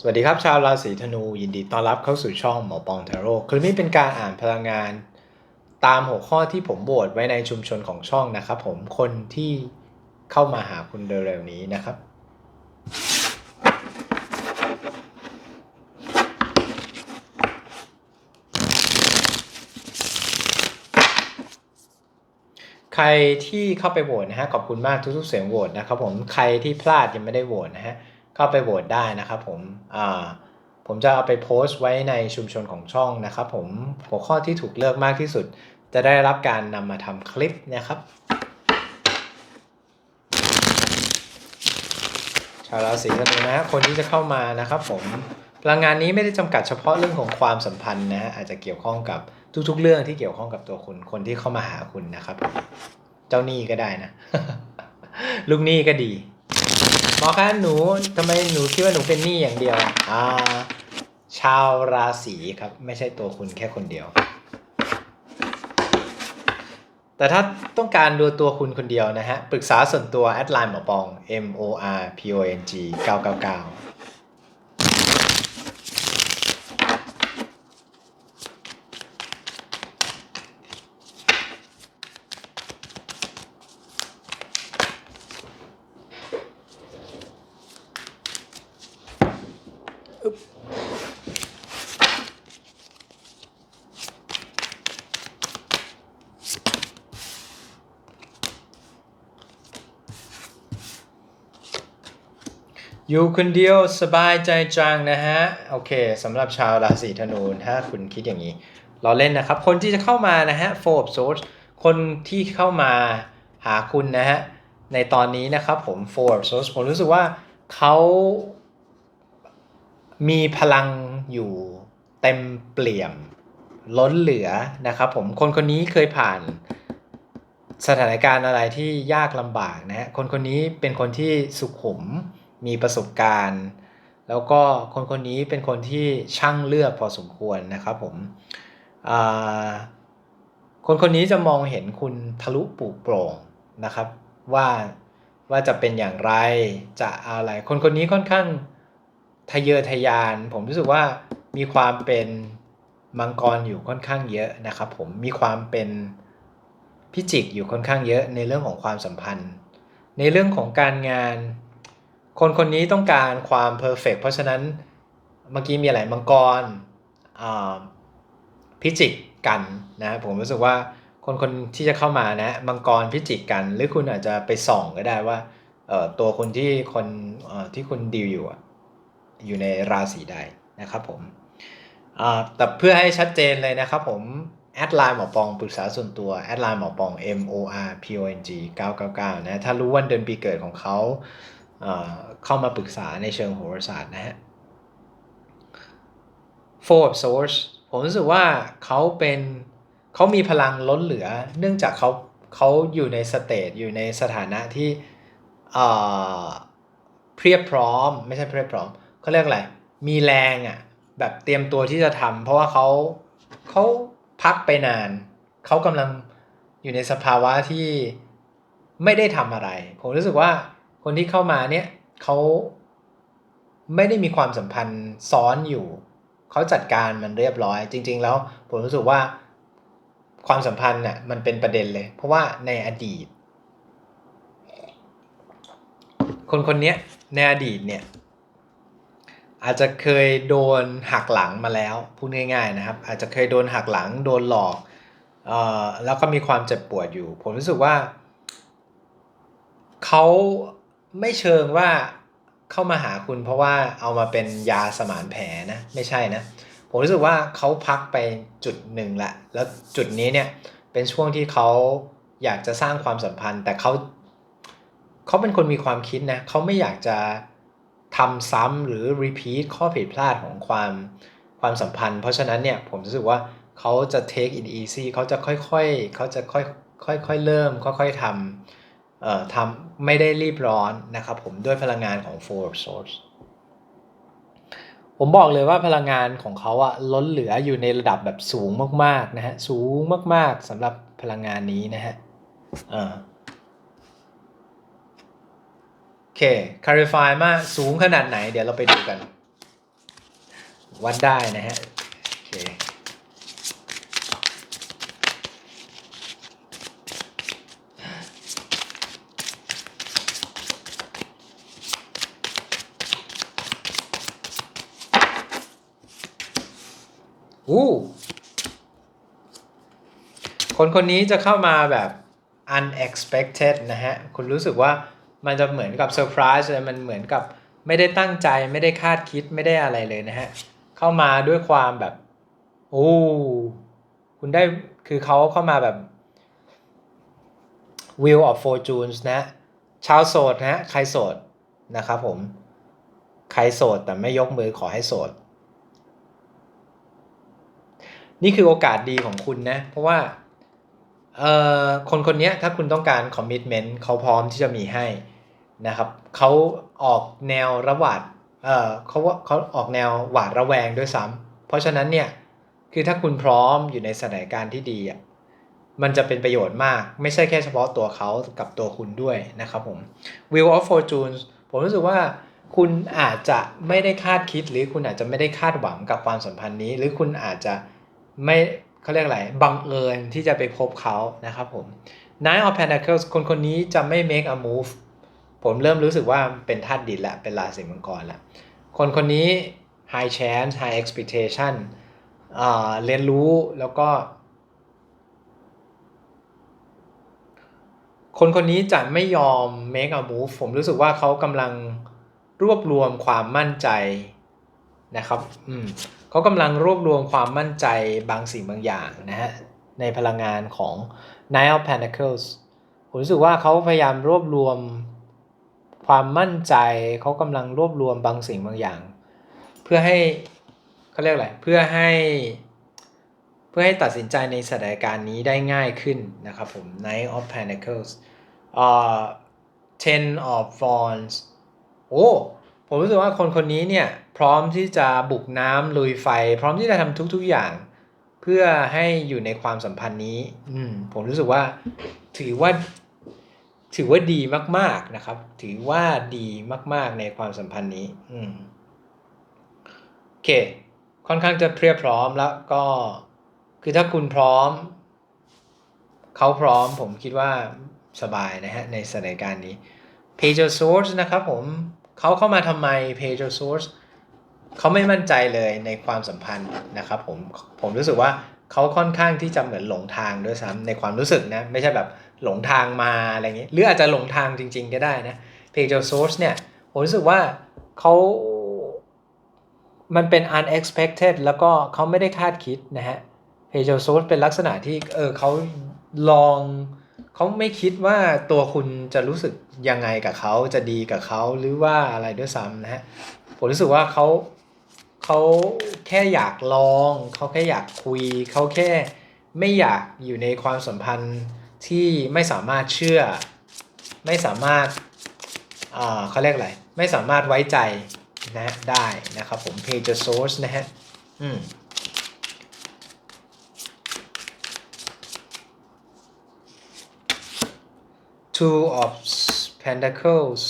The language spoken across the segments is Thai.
สวัสดีครับ ชาวราศีธนูยินดีต้อนรับเข้าสู่ช่องหมอปองเทโร่คลิปนี้เป็นการอ่านพลังงาน ตามหัวข้อที่ผมโบสไว้ในชุมชนของช่องนะครับผมคนที่เข้ามาหาคุณเร็วๆนี้นะครับ ใครที่เข้าไปโหวตนะฮะขอบคุณมากทุกๆเสียงโหวตนะครับผมใครที่พลาดยังไม่ได้โหวตนะฮะ เข้าไปโหวตได้นะครับผมผมจะเอาไปโพสต์ไว้ในชุมชนของช่องนะครับผมหัวข้อที่ถูกเลือกมากที่สุด จะได้รับการนำมาทำคลิปนะครับชาวราศีธนูนะฮะคนที่จะเข้ามานะครับผมพลังงานนี้ไม่ได้จำกัดเฉพาะเรื่องของความสัมพันธ์นะ อาจจะเกี่ยวข้องกับทุกๆ เรื่องที่เกี่ยวข้องกับตัวคุณ คนที่เข้ามาหาคุณนะครับ เจ้าหนี้ก็ได้นะ ลูกหนี้ก็ดี หมอคะหนูทำไมหนูคิดว่าหนูเป็นหนี้อย่างเดียว อ่า ชาวราศีครับ ไม่ใช่ตัวคุณแค่คนเดียว แต่ถ้าต้องการดูตัวคุณคนเดียวนะฮะ ปรึกษาส่วนตัวแอดไลน์หมอปอง M O R P O N G 999 อยู่คนเดียวสบายใจจังนะฮะ โอเคสำหรับชาวราศีธนูถ้าคุณคิดอย่างนี้เราเล่นนะครับ คนที่จะเข้ามานะฮะ four of swords คนที่เข้ามาหาคุณนะฮะ ในตอนนี้นะครับผม four of swords ผมรู้สึกว่าเขามีพลังอยู่เต็มเปลี่ยม ล้นเหลือนะครับผมคนคนนี้เคยผ่านสถานการณ์อะไรที่ยากลำบากนะฮะคนคนนี้เป็นคนที่สุขุม มีประสบการณ์ แล้วก็คนคนนี้เป็นคนที่ช่างเลือกพอสมควรนะครับผมคนคนนี้จะมองเห็นคุณทะลุปลุกโปร่งนะครับ ว่าว่าจะเป็นอย่างไรจะอะไร คนคนนี้ค่อนข้างทะเยอทะยาน ผมรู้สึกว่ามีความเป็นมังกรอยู่ค่อนข้างเยอะนะครับผมมีความเป็นพิจิกอยู่ค่อนข้างเยอะในเรื่องของความสัมพันธ์ ในเรื่องของการงาน คนคนนี้ต้องการความเพอร์เฟกเพราะฉะนั้นเมื่อกี้มีอะไรมังกรพิจิกกันนะผมรู้สึกว่าคนคนที่จะเข้ามานะมังกรพิจิกกัน หรือคุณอาจจะไปส่องก็ได้ว่าตัวคนที่คนที่คุณดีลอยู่อยู่ในราศีใดนะครับผมแต่เพื่อให้ชัดเจนเลยนะครับผมแอดไลน์หมอปองปรึกษาส่วนตัวแอดไลน์หมอปอง M O R P O N G 999นะถ้ารู้วันเดือนปีเกิดของเขา เข้ามาปรึกษาในเชิงโหราศาสตร์นะฮะ Four of Swords ผมรู้สึกว่าเขาเป็นเขามีพลังล้นเหลือ เนื่องจากเขาเขาอยู่ในสเตจอยู่ในสถานะที่เอ่อเพียบพร้อม ไม่ใช่เพียบพร้อมเขาเรียกอะไร มีแรงอะ่ะแบบเตรียมตัวที่จะทำเพราะว่าเขาเขาพักไปนาน เขากำลังอยู่ในสภาวะที่ไม่ได้ทำอะไร ผมรู้สึกว่า คนที่เข้ามาเนี่ยเขาไม่ได้มีความสัมพันธ์ซ้อนอยู่ เขาจัดการมันเรียบร้อย จริง ๆ แล้วผมรู้สึกว่าความสัมพันธ์น่ะมันเป็นประเด็นเลย เพราะว่าในอดีต คนคนนี้ในอดีตเนี่ยอาจจะเคยโดนหักหลังมาแล้วพูดง่ายๆนะครับ อาจจะเคยโดนหักหลังโดนหลอกเอ่อแล้วก็มีความเจ็บปวดอยู่ ผมรู้สึกว่าเขา ไม่เชิงว่าเข้ามาหาคุณเพราะว่าเอามาเป็นยาสมานแผลนะไม่ใช่นะ ผมรู้สึกว่าเขาพักไปจุดหนึ่งละแล้วจุดนี้เนี่ยเป็นช่วงที่เขาอยากจะสร้างความสัมพันธ์ แต่เขาเขาเป็นคนมีความคิดนะเขาไม่อยากจะทำซ้ำหรือ repeat ข้อผิดพลาดของความความสัมพันธ์ เพราะฉะนั้นเนี่ยผมรู้สึกว่าเขาจะ take it easy เขาจะค่อยๆเขาจะค่อยค่อยๆเริ่ม ค่อยๆทำ ทำไม่ได้รีบร้อนนะครับผมด้วยพลังงานของ four Swords ผมบอกเลยว่าพลังงานของเขาอะล้นเหลืออยู่ในระดับแบบสูงมากๆนะฮะสูงมากๆสำหรับพลังงานนี้นะฮะโอเค clarify มากสูงขนาดไหน เดี๋ยวเราไปดูกัน วัดได้นะฮะโอเค อู้คนคนนี้จะเข้ามาแบบ unexpected นะฮะ คุณรู้สึกว่ามันจะเหมือนกับเซอร์ไพรส์เลยมันเหมือนกับไม่ได้ตั้งใจไม่ได้คาดคิดไม่ได้อะไรเลยนะฮะ เข้ามาด้วยความแบบ โอ้คุณได้คือเขาเข้ามาแบบ Wheel of Fortunes นะ ชาวโสดนะฮะใครโสดนะครับผม ใครโสดแต่ไม่ยกมือขอให้โสด นี่คือโอกาสดีของคุณนะ เพราะว่าเอ่อคนคนนี้ถ้าคุณต้องการคอมมิชเมนต์เขาพร้อมที่จะมีให้นะครับเขาออกแนวระหวาดเอ่อเขาว่าเขาออกแนวหวาดระแวงด้วยซ้ำเพราะฉะนั้นเนี่ยคือถ้าคุณพร้อมอยู่ในสถานการณ์ที่ดีอะมันจะเป็นประโยชน์มาก ไม่ใช่แค่เฉพาะตัวเขากับตัวคุณด้วยนะครับผม Wheel of Fortune ผมรู้สึกว่าคุณอาจจะไม่ได้คาดคิดหรือคุณอาจจะไม่ได้คาดหวังกับความสัมพันธ์นี้ หรือคุณอาจจะ ไม่เขาเรียกอะไรบังเอิญที่จะไปพบเขานะครับผม Nine of Pentacles คนคนนี้จะไม่ make a move ผมเริ่มรู้สึกว่าเป็นธาตุดินละเป็นราศีมังกรละคนคนนี้ high chance high expectation เรียนรู้แล้วก็ คนคนนี้จะไม่ยอม make a move ผมรู้สึกว่าเขากำลังรวบรวมความมั่นใจนะครับ อืม เขากำลังรวบรวมความมั่นใจบางสิ่งบางอย่างนะฮะในพลังงานของ Nine of Pentacles ผมรู้สึกว่าเขาพยายามรวบรวมความมั่นใจเขากำลังรวบรวมบางสิ่งบางอย่าง เพื่อให้เขาเรียกอะไรเพื่อให้เพื่อให้ตัดสินใจในสถานการณ์นี้ได้ง่ายขึ้นนะครับผม Nine of Pentacles เอ่อ Ten of Wands โอ้ ผมรู้สึกว่าคนคนนี้เนี่ยพร้อมที่จะบุกน้ำลุยไฟ พร้อมที่จะทำทุก ๆอย่าง เพื่อให้อยู่ในความสัมพันธ์นี้ อืมผมรู้สึกว่าถือว่า ถือว่าดีมาก ๆนะครับ ถือว่าดีมาก ๆในความสัมพันธ์นี้ อืมโอเค ค่อนข้างจะเพรียบพร้อมแล้วก็ คือถ้าคุณพร้อม เขาพร้อม ผมคิดว่าสบายนะฮะในสถานการณ์นี้ Page of Swords นะครับผม เขาเข้ามาทำไม Page of Swords เขาไม่มั่นใจเลยในความสัมพันธ์นะครับผมผมรู้สึกว่าเขาค่อนข้างที่จะเหมือนหลงทางด้วยซ้ำในความรู้สึกนะ ไม่ใช่แบบหลงทางมาอะไรเงี้ยหรืออาจจะหลงทางจริง ๆ ก็ได้นะ Page of Swords เนี่ย ผมรู้สึกว่าเขามันเป็น unexpected แล้วก็เขาไม่ได้คาดคิดนะฮะ Page of Swords เป็นลักษณะที่เออเขาลอง เขาไม่คิดว่าตัวคุณจะรู้สึกยังไงกับเขาจะดีกับเขาหรือว่าอะไรด้วยซ้ำนะฮะผมรู้สึกว่าเขาเขาแค่อยากลองเขาแค่อยากคุยเขาแค่ไม่อยากอยู่ในความสัมพันธ์ที่ไม่สามารถเชื่อ ไม่สามารถอ่าเขาเรียกอะไรไม่สามารถไว้ใจนะได้นะครับผม page source นะฮะอืม two of pentacles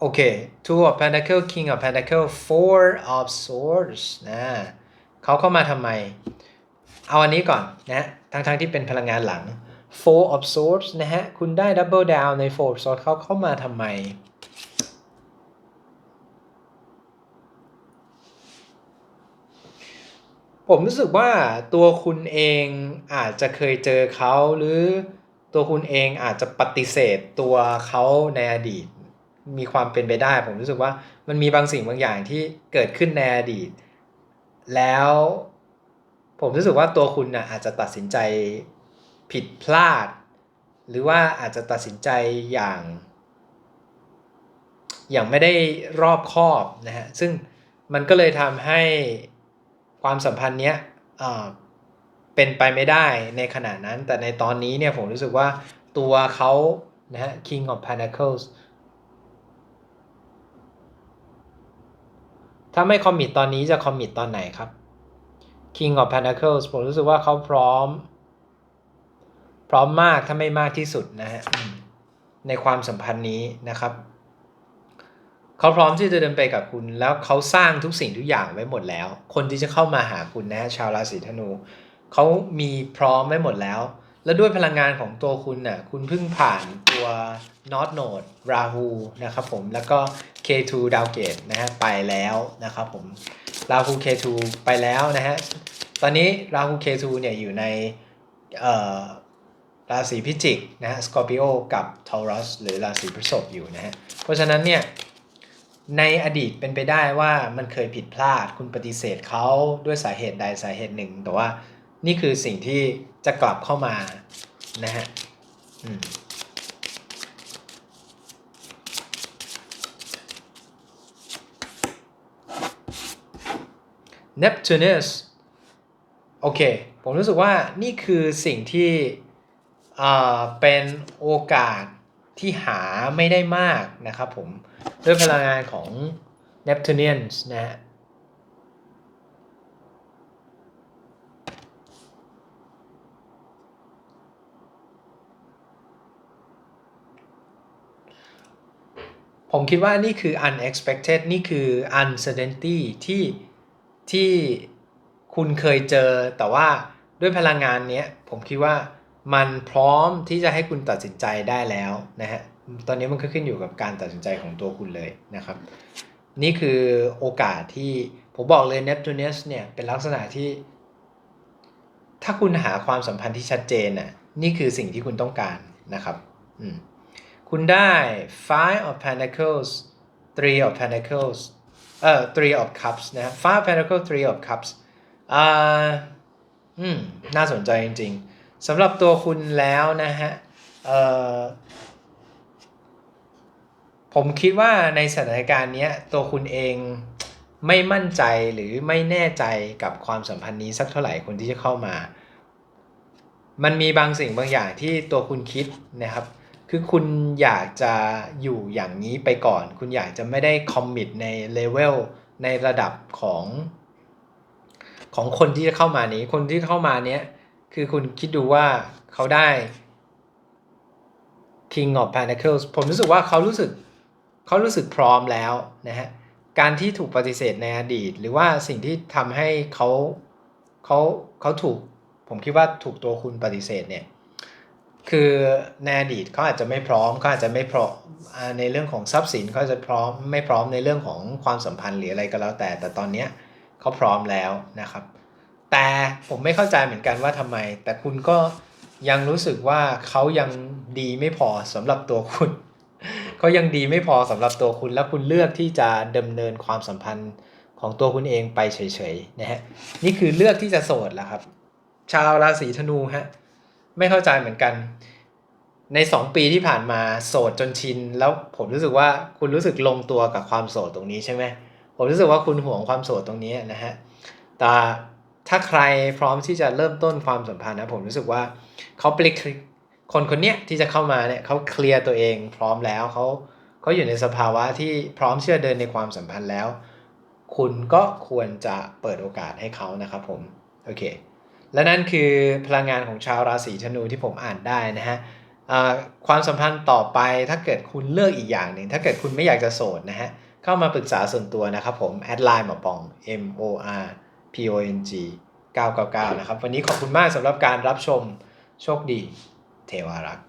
โอเค two of pentacles king of pentacles four of swords นะเขาเข้ามาทำไม เอาอันนี้ก่อนนะทั้งๆทที่เป็นพลังงานหลัง four of swords นะฮะ คุณได้ double down ใน four of swords เขาเข้ามาทำไมผมรู้สึกว่าตัวคุณเองอาจจะเคยเจอเขาหรือ ตัวคุณเองอาจจะปฏิเสธตัวเขาในอดีต มีความเป็นไปได้ ผมรู้สึกว่ามันมีบางสิ่งบางอย่างที่เกิดขึ้นในอดีต แล้วผมรู้สึกว่าตัวคุณนะอาจจะตัดสินใจผิดพลาด หรือว่าอาจจะตัดสินใจอย่าง อย่างไม่ได้รอบคอบนะฮะซึ่งมันก็เลยทำให้ความสัมพันธ์เนี้ย เป็นไปไม่ได้ในขณะนั้น แต่ในตอนนี้เนี่ยผมรู้สึกว่าตัวเขานะฮะ King of Pentacles ถ้าไม่คอมมิตตอนนี้จะคอมมิตตอนไหนครับ King of Pentacles ผมรู้สึกว่าเขาพร้อม พร้อมมากถ้าไม่มากที่สุดนะฮะในความสัมพันธ์นี้นะครับเขาพร้อมที่จะเดินไปกับคุณ แล้วเขาสร้างทุกสิ่งทุกอย่างไว้หมดแล้ว คนที่จะเข้ามาหาคุณนะชาวราศีธนู เขามีพร้อมไว้หมดแล้ว และด้วยพลังงานของตัวคุณน่ะคุณเพิ่งผ่านตัว North Node Rahu นะครับผมแล้วก็ K2 ดาวเกตนะฮะไปแล้วนะครับผม Rahu K2 ไปแล้วนะฮะตอนนี้ Rahu K2 เนี่ยอยู่ในเอ่อราศีพิจิกนะฮะ Scorpio กับ Taurus หรือราศีพฤษภอยู่นะฮะเพราะฉะนั้นเนี่ยในอดีตเป็นไปได้ว่ามันเคยผิดพลาดคุณปฏิเสธเขาด้วยสาเหตุใดสาเหตุหนึ่ง แต่ว่า นี่คือสิ่งที่จะกลับเข้ามานะฮะอืม Neptunus โอเค ผมรู้สึกว่านี่คือสิ่งที่เป็นโอกาสที่หาไม่ได้มากนะครับผม ด้วยพลังงานของ Neptunians นะฮะ ผมคิดว่านี่คือ unexpected นี่คือ uncertainty ที่ที่คุณเคยเจอ แต่ว่าด้วยพลังงานเนี้ยผมคิดว่ามันพร้อมที่จะให้คุณตัดสินใจได้แล้วนะฮะ ตอนนี้มันก็ขึ้นอยู่กับการตัดสินใจของตัวคุณเลยนะครับ นี่คือโอกาสที่ผมบอกเลย Neptunus เนี่ยเป็นลักษณะที่ ถ้าคุณหาความสัมพันธ์ที่ชัดเจนน่ะนี่คือสิ่งที่คุณต้องการนะครับ อืม คุณได้ five of pentacles three of pentacles เอ่อ three of cups นะ five of pentacles three of cups อ่าอืมน่าสนใจจริงๆสำหรับตัวคุณแล้วนะฮะเอ่อผมคิดว่าในสถานการณ์เนี้ยตัวคุณเองไม่มั่นใจหรือไม่แน่ใจกับความสัมพันธ์นี้สักเท่าไหร่คนที่จะเข้ามา มันมีบางสิ่งบางอย่างที่ตัวคุณคิดนะครับ คือคุณอยากจะอยู่อย่างนี้ไปก่อน คุณอยากจะไม่ได้คอมมิตในเลเวลในระดับของ ของคนที่จะเข้ามานี้ คนที่เข้ามาเนี้ยคือคุณคิดดูว่าเขาได้ King of Pentacles ผมรู้สึกว่าเขารู้สึกเขารู้สึกพร้อมแล้วนะฮะการที่ถูกปฏิเสธในอดีต หรือว่าสิ่งที่ทำให้เขาเขาเขาถูก ผมคิดว่าถูกตัวคุณปฏิเสธเนี่ย คือในอดีตเขาอาจจะไม่พร้อมเขาอาจจะไม่พร้อมในเรื่องของทรัพย์สินเขาจะพร้อมไม่พร้อมในเรื่องของความสัมพันธ์หรืออะไรก็แล้วแต่ แต่ตอนเนี้ยเขาพร้อมแล้วนะครับ แต่ผมไม่เข้าใจเหมือนกันว่าทำไม แต่คุณก็ยังรู้สึกว่าเขายังดีไม่พอสำหรับตัวคุณเขายังดีไม่พอสำหรับตัวคุณแล้วคุณเลือกที่จะดำเนินความสัมพันธ์ของตัวคุณเองไปเฉยๆนะฮะนี่คือเลือกที่จะโสดแล้วครับ ชาวราศีธนูฮะ ไม่เข้าใจเหมือนกัน ใน 2 ปีที่ผ่านมาโสดจนชิน แล้วผมรู้สึกว่าคุณรู้สึกลงตัวกับความโสดตรงนี้ใช่ไหมผมรู้สึกว่าคุณห่วงความโสดตรงนี้นะฮะแต่ถ้าใครพร้อมที่จะเริ่มต้นความสัมพันธ์นะผมรู้สึกว่าเขาปลิกคนคนเนี้ยที่จะเข้ามาเนี่ยเขาเคลียร์ตัวเองพร้อมแล้วเขาเขาอยู่ในสภาวะที่พร้อมที่จะเดินในความสัมพันธ์แล้ว คุณก็ควรจะเปิดโอกาสให้เขานะครับผม โอเค และนั่นคือพลังงานของชาวราศีธนูที่ผมอ่านได้นะฮะความสัมพันธ์ต่อไปถ้าเกิดคุณเลือกอีกอย่างหนึ่งถ้าเกิดคุณไม่อยากจะโสดนะฮะเข้ามาปรึกษาส่วนตัวนะครับผมแอดไลน์หมอปอง M O R P O N G 999 นะครับ วันนี้ขอบคุณมากสำหรับการรับชมโชคดี เทวารักษ์